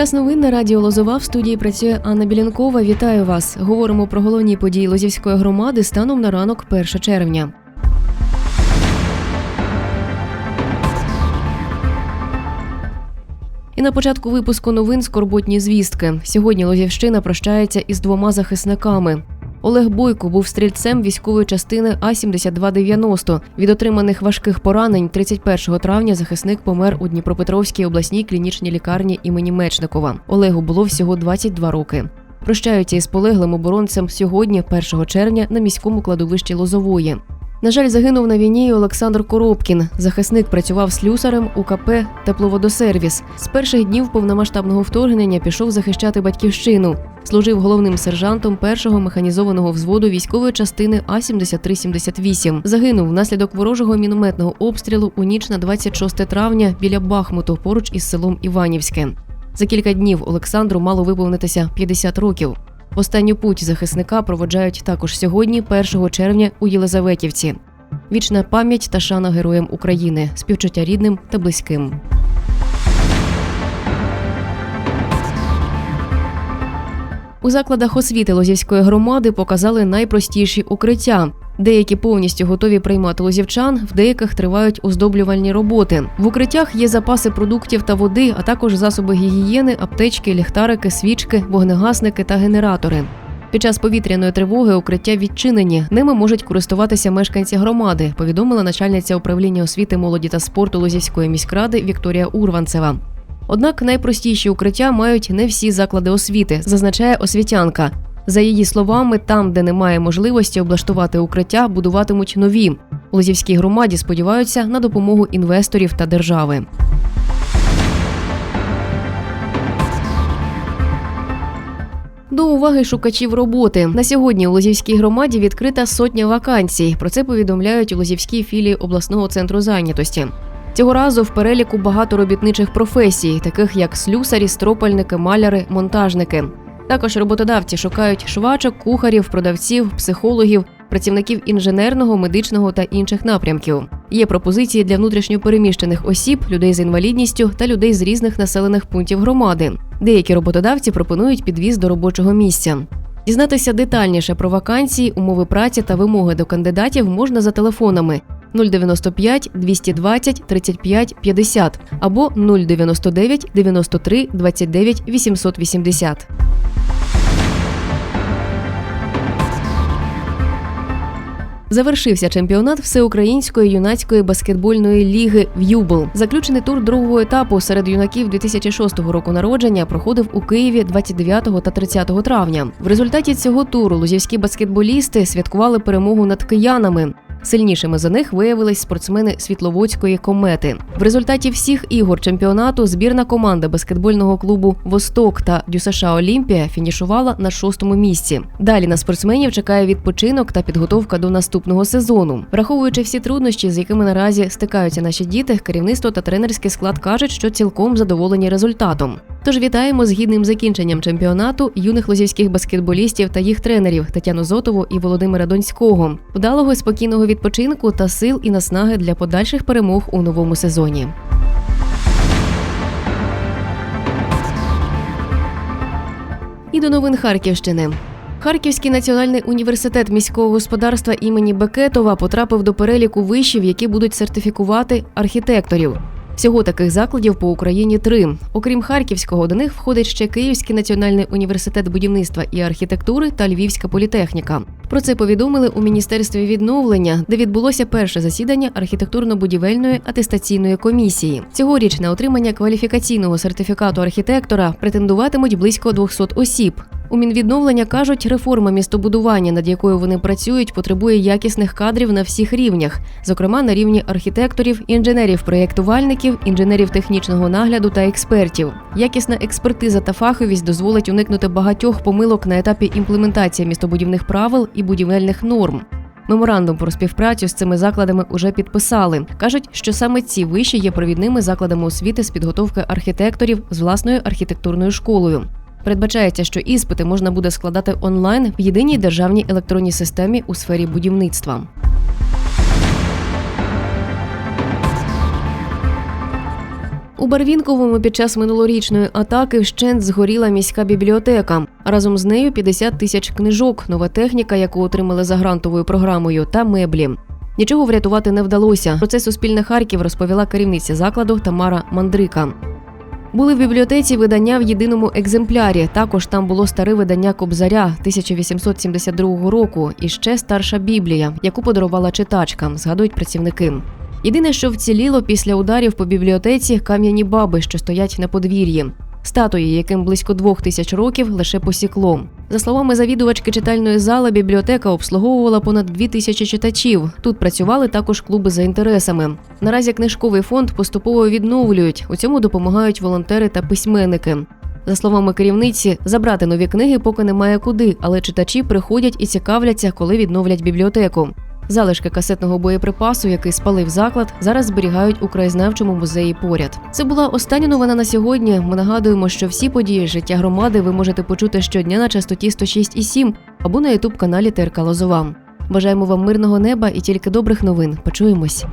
Час новин на радіо Лозова в студії працює Анна Білянкова. Вітаю вас. Говоримо про головні події Лозівської громади станом на ранок 1 червня. І на початку випуску новин скорботні звістки. Сьогодні Лозівщина прощається із двома захисниками. Олег Бойко був стрільцем військової частини А 7290 Від отриманих важких поранень 31 травня захисник помер у Дніпропетровській обласній клінічній лікарні імені Мечникова. Олегу було всього 22 роки. Прощаються із полеглим оборонцем сьогодні, 1 червня, на міському кладовищі Лозової. На жаль, загинув на війні Олександр Коробкін. Захисник працював слюсарем у КП Тепловодосервіс. З перших днів повномасштабного вторгнення пішов захищати батьківщину. Служив головним сержантом першого механізованого взводу військової частини А 7378 Загинув внаслідок ворожого мінометного обстрілу у ніч на 26 травня біля Бахмуту, поруч із селом Іванівське. За кілька днів Олександру мало виповнитися 50 років. Останню путь захисника проводжають також сьогодні, 1 червня, у Єлизаветівці. Вічна пам'ять та шана героям України, співчуття рідним та близьким. У закладах освіти Лозівської громади показали найпростіші укриття. Деякі повністю готові приймати лозівчан, в деяких тривають оздоблювальні роботи. В укриттях є запаси продуктів та води, а також засоби гігієни, аптечки, ліхтарики, свічки, вогнегасники та генератори. Під час повітряної тривоги укриття відчинені. Ними можуть користуватися мешканці громади, повідомила начальниця управління освіти, молоді та спорту Лозівської міськради Вікторія Урванцева. Однак найпростіші укриття мають не всі заклади освіти, зазначає освітянка. За її словами, там, де немає можливості облаштувати укриття, будуватимуть нові. У Лозівській громаді сподіваються на допомогу інвесторів та держави. До уваги шукачів роботи на сьогодні у Лозівській громаді відкрита сотня вакансій. Про це повідомляють у Лозівській філії обласного центру зайнятості. Цього разу в переліку багато робітничих професій, таких як слюсарі, стропальники, маляри, монтажники. Також роботодавці шукають швачок, кухарів, продавців, психологів, працівників інженерного, медичного та інших напрямків. Є пропозиції для внутрішньопереміщених осіб, людей з інвалідністю та людей з різних населених пунктів громади. Деякі роботодавці пропонують підвіз до робочого місця. Дізнатися детальніше про вакансії, умови праці та вимоги до кандидатів можна за телефонами 095 220 35 50 або 099 93 29 880. Завершився чемпіонат всеукраїнської юнацької баскетбольної ліги «В'юбл». Заключений тур другого етапу серед юнаків 2006 року народження проходив у Києві 29 та 30 травня. В результаті цього туру лузівські баскетболісти святкували перемогу над киянами. Сильнішими за них виявились спортсмени Світловодської комети. В результаті всіх ігор чемпіонату збірна команда баскетбольного клубу Восток та ДЮСШ Олімпія фінішувала на шостому місці. Далі на спортсменів чекає відпочинок та підготовка до наступного сезону. Враховуючи всі труднощі, з якими наразі стикаються наші діти, керівництво та тренерський склад кажуть, що цілком задоволені результатом. Тож вітаємо з гідним закінченням чемпіонату юних лозівських баскетболістів та їх тренерів Тетяну Зотову і Володимира Донського, вдалого спокійного відпочинку та сил і наснаги для подальших перемог у новому сезоні. І до новин Харківщини. Харківський національний університет міського господарства імені Бекетова потрапив до переліку вишів, які будуть сертифікувати архітекторів. Всього таких закладів по Україні три. Окрім Харківського, до них входить ще Київський національний університет будівництва і архітектури та Львівська політехніка. Про це повідомили у міністерстві відновлення, де відбулося перше засідання архітектурно-будівельної атестаційної комісії. Цьогоріч на отримання кваліфікаційного сертифікату архітектора претендуватимуть близько 200 осіб. У мінвідновлення кажуть, реформа містобудування, над якою вони працюють, потребує якісних кадрів на всіх рівнях, зокрема на рівні архітекторів, інженерів-проєктувальників, інженерів технічного нагляду та експертів. Якісна експертиза та фаховість дозволить уникнути багатьох помилок на етапі імплементації містобудівних правил і будівельних норм. Меморандум про співпрацю з цими закладами уже підписали. кажуть, що саме ці виші є провідними закладами освіти з підготовки архітекторів з власною архітектурною школою. Передбачається, що іспити можна буде складати онлайн в єдиній державній електронній системі у сфері будівництва. У Барвінковому під час минулорічної атаки вщент згоріла міська бібліотека. Разом з нею 50 тисяч книжок, нова техніка, яку отримали за грантовою програмою, та меблі. Нічого врятувати не вдалося. Про це Суспільне Харків розповіла керівниця закладу Тамара Мандрика. Були в бібліотеці видання в єдиному екземплярі. Також там було старе видання Кобзаря 1872 року і ще старша Біблія, яку подарувала читачка, згадують працівники. Єдине, що вціліло після ударів по бібліотеці кам'яні баби, що стоять на подвір'ї. Статуї, яким близько двох тисяч років, лише посікло. За словами завідувачки читальної зали, бібліотека обслуговувала понад дві тисячі читачів. Тут працювали також клуби за інтересами. Наразі книжковий фонд поступово відновлюють. У цьому допомагають волонтери та письменники. За словами керівниці, забрати нові книги поки немає куди, але читачі приходять і цікавляться, коли відновлять бібліотеку. Залишки касетного боєприпасу, який спалив заклад, зараз зберігають у краєзнавчому музеї поряд. Це була остання новина на сьогодні. Ми нагадуємо, що всі події життя громади ви можете почути щодня на частоті 106,7 або на ютуб каналі ТРК Лозова. Бажаємо вам мирного неба і тільки добрих новин. Почуємось.